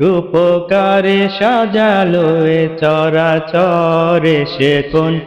রূপকারে সাজালো এ চরাচরে সে কোন?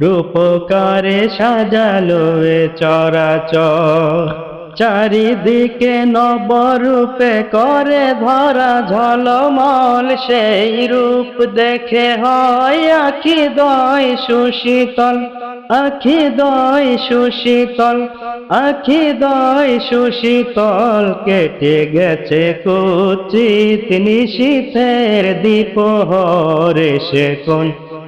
রূপকারে সাজালো এ চরাচর। চারিদিকে নবরূপে করে ধরা ঝলমল, সেই রূপ দেখে হয় আখি দয় সুশীতল, আখি দয় সুশীতল, আখি দয় সুশীতল কেটে গেছে কুচিত নিশীথের দীপ হরে সে কোন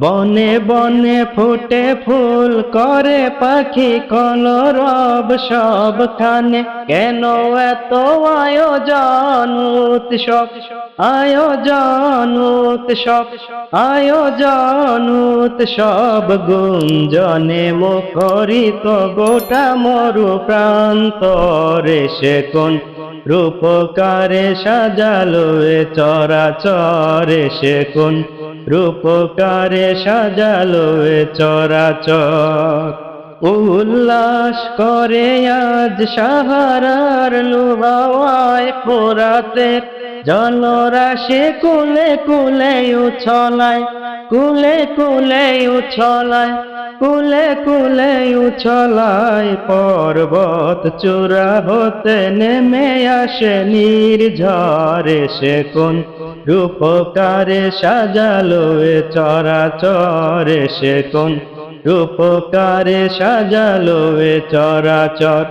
বনে বনে ফুটে ফুল করে পাখি কলরব সবখানে। কেন এত আয়োজন, উৎসব? আয়োজন উৎসব? আয়োজন, উৎসব? গুঞ্জনে মুখরিত গোটা মরু প্রান্তরে সে কোন রূপকারে সাজালো চরাচরে সে কোন রূপকারে সাজালো চরাচর। উল্লাস করে আজ সাহারার লুবাওয়ায় ফোরাতে, জলরাশে কুলে কুলে উছলায়, কুলে কুলে উছলায় কুলে কুলে উছলায় পর্বত চূড়া হতে নেমে আসে নির্ঝরে সে কোন রূপকারে সাজালো এ চরাচরে সে কোন রূপকারে সাজালো এ চরাচর।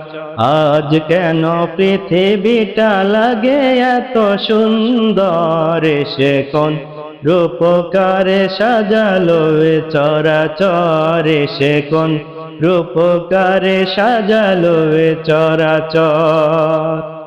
আজ কেন পৃথিবীটা লাগে এত সুন্দর সে কোন রূপকারে সাজালো চরাচরে সে কোন? রূপকারে সাজালো চরাচর।